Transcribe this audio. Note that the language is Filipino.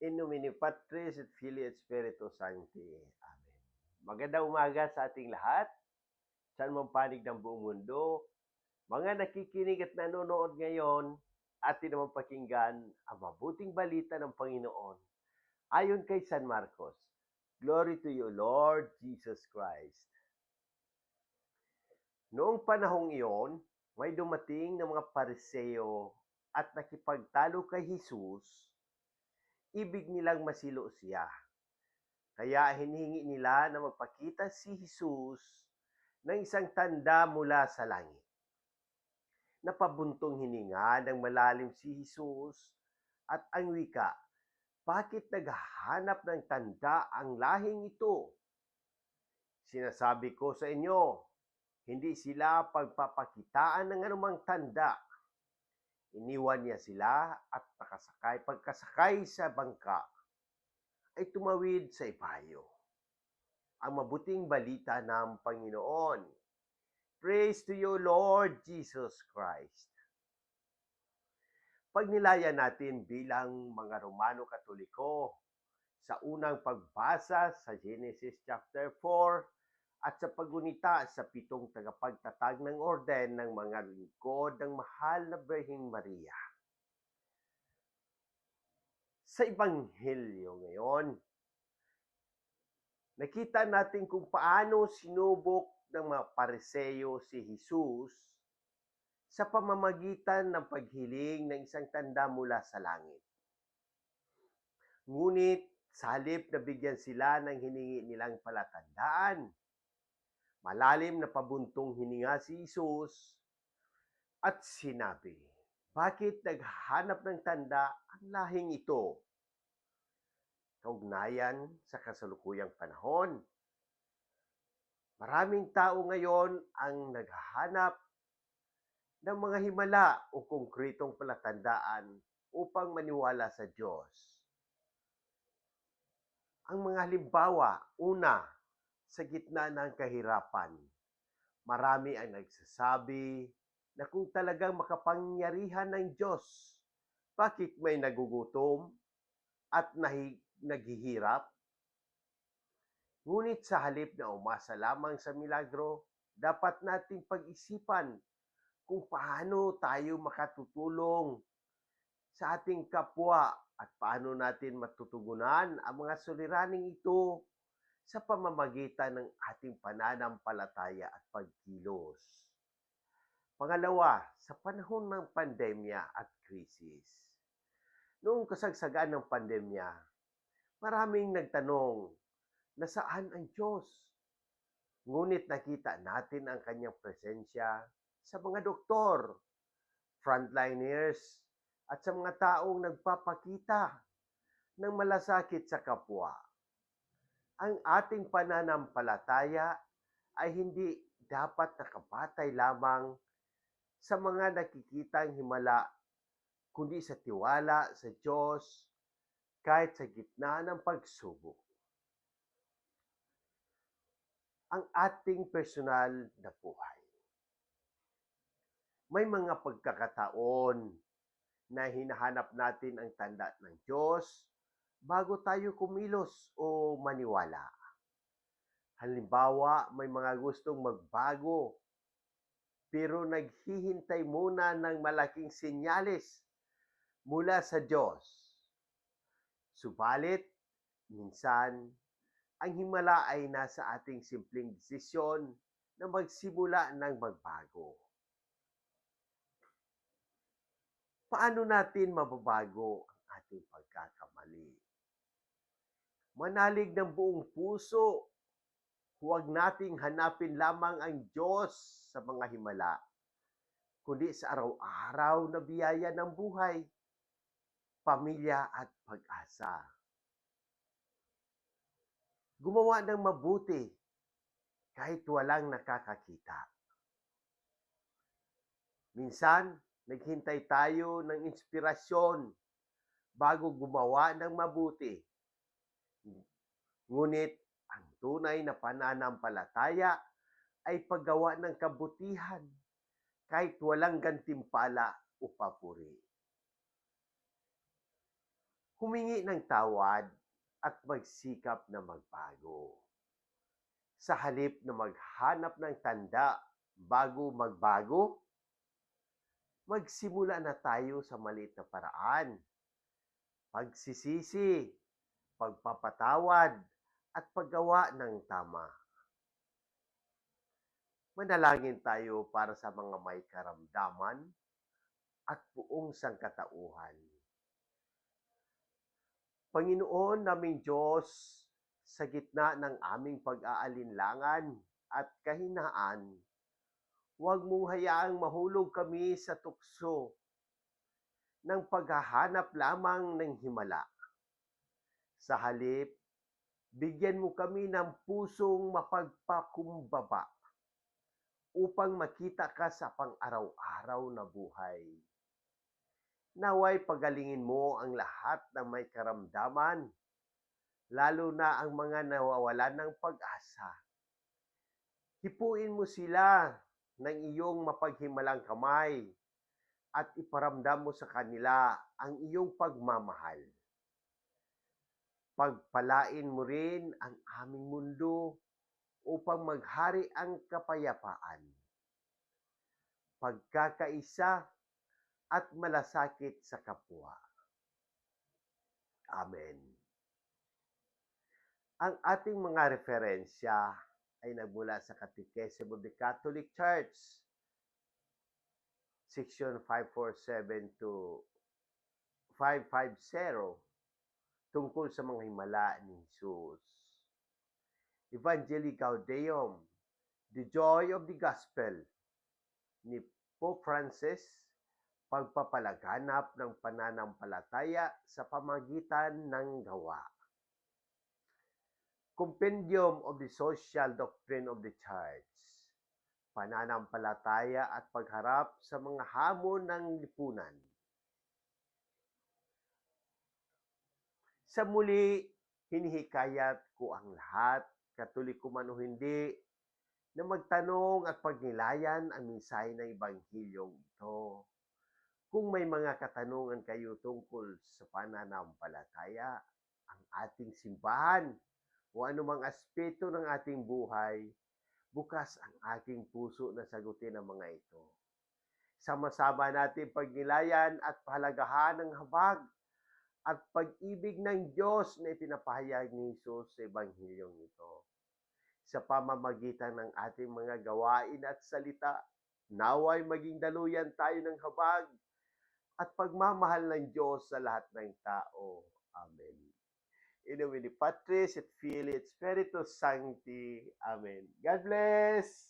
In nomine Patris et Filii et Spiritus Sancti. Amen. Magandang umaga sa ating lahat. Saan man panig ng buong mundo. Mga nakikinig at nanonood ngayon, atin naman pakinggan ang mabuting balita ng Panginoon. Ayon kay San Marcos. Glory to you, Lord Jesus Christ. Noong panahong iyon, may dumating ng mga pariseo at nakipagtalo kay Jesus ibig nilang masilo siya. Kaya hinihingi nila na magpakita si Jesus ng isang tanda mula sa langit. Napabuntong hininga ng malalim si Jesus at ang wika, bakit naghahanap ng tanda ang lahing ito? Sinasabi ko sa inyo, hindi sila pagpapakitaan ng anumang tanda Iniwan niya sila at nakasakay. Pagkasakay sa bangka, ay tumawid sa ibayo. Ang mabuting balita ng Panginoon. Praise to you, Lord Jesus Christ. Pagnilaya natin bilang mga Romano Katoliko sa unang pagbasa sa Genesis chapter 4 at sa pagunita sa pitong tagapagtatag ng orden ng mga lingkod ng mahal na Birhing Maria. Sa Ebanghelyo ngayon, nakita natin kung paano sinubok ng mga pariseyo si Jesus sa pamamagitan ng paghiling ng isang tanda mula sa langit. Ngunit sa na bigyan sila ng hiningi nilang palatandaan, Malalim na pabuntong hininga si Jesus at sinabi, Bakit naghanap ng tanda ang lahing ito? Kaugnayan sa kasalukuyang panahon. Maraming tao ngayon ang naghahanap ng mga himala o konkretong palatandaan upang maniwala sa Diyos. Ang mga halimbawa, una, sa gitna ng kahirapan. Marami ang nagsasabi na kung talagang makapangyarihan ng Diyos, bakit may nagugutom at nahi- naghihirap? Ngunit sa halip na umasa lamang sa milagro, dapat nating pag-isipan kung paano tayo makatutulong sa ating kapwa at paano natin matutugunan ang mga suliraning ito sa pamamagitan ng ating pananampalataya at pagkilos. Pangalawa, sa panahon ng pandemya at krisis. Noong kasagsagan ng pandemya, maraming nagtanong na saan ang Diyos. Ngunit nakita natin ang kanyang presensya sa mga doktor, frontliners, at sa mga taong nagpapakita ng malasakit sa kapwa ang ating pananampalataya ay hindi dapat nakabatay lamang sa mga nakikitang himala, kundi sa tiwala sa Diyos kahit sa gitna ng pagsubok. Ang ating personal na buhay. May mga pagkakataon na hinahanap natin ang tanda ng Diyos bago tayo kumilos o maniwala. Halimbawa, may mga gustong magbago pero naghihintay muna ng malaking senyales mula sa Diyos. Subalit, minsan, ang himala ay nasa ating simpleng desisyon na magsimula ng magbago. Paano natin mababago ang ating pagkakamali? Manalig ng buong puso. Huwag nating hanapin lamang ang Diyos sa mga himala, kundi sa araw-araw na biyaya ng buhay, pamilya at pag-asa. Gumawa ng mabuti kahit walang nakakakita. Minsan, naghintay tayo ng inspirasyon bago gumawa ng mabuti Ngunit ang tunay na pananampalataya ay paggawa ng kabutihan kahit walang gantimpala o papuri. humingi ng tawad at magsikap na magbago. Sa halip na maghanap ng tanda bago magbago, magsimula na tayo sa maliit na paraan. Pagsisisi, pagpapatawad, at paggawa ng tama. Manalangin tayo para sa mga may karamdaman at buong sangkatauhan. Panginoon naming Diyos, sa gitna ng aming pag-aalinlangan at kahinaan, huwag mong hayaang mahulog kami sa tukso ng paghahanap lamang ng himala. Sa halip, bigyan mo kami ng pusong mapagpakumbaba upang makita ka sa pang-araw-araw na buhay. Naway pagalingin mo ang lahat ng may karamdaman, lalo na ang mga nawawalan ng pag-asa. Hipuin mo sila ng iyong mapaghimalang kamay at iparamdam mo sa kanila ang iyong pagmamahal. Pagpalain mo rin ang aming mundo upang maghari ang kapayapaan. Pagkakaisa at malasakit sa kapwa. Amen. Ang ating mga referensya ay nagmula sa Catechism of the Catholic Church, section 547 to 550, tungkol sa mga himala ni Jesus. Evangelii Gaudium, The Joy of the Gospel, ni Pope Francis, pagpapalaganap ng pananampalataya sa pamagitan ng gawa. Compendium of the Social Doctrine of the Church, pananampalataya at pagharap sa mga hamon ng lipunan. Sa muli, hinihikayat ko ang lahat, katoliko man o hindi, na magtanong at pagnilayan ang mensahe ng Ebanghilyong ito. Kung may mga katanungan kayo tungkol sa pananampalataya, ang ating simbahan, o anumang aspeto ng ating buhay, bukas ang aking puso na sagutin ang mga ito. Sama-sama natin pagnilayan at pahalagahan ng habag at pag-ibig ng Diyos na ipinapahayag ni Jesus sa Ebanghilyong ito. Sa pamamagitan ng ating mga gawain at salita, naway maging daluyan tayo ng habag at pagmamahal ng Diyos sa lahat ng tao. Amen. In the name of the Patris et Filii et Spiritus Sancti. Amen. God bless!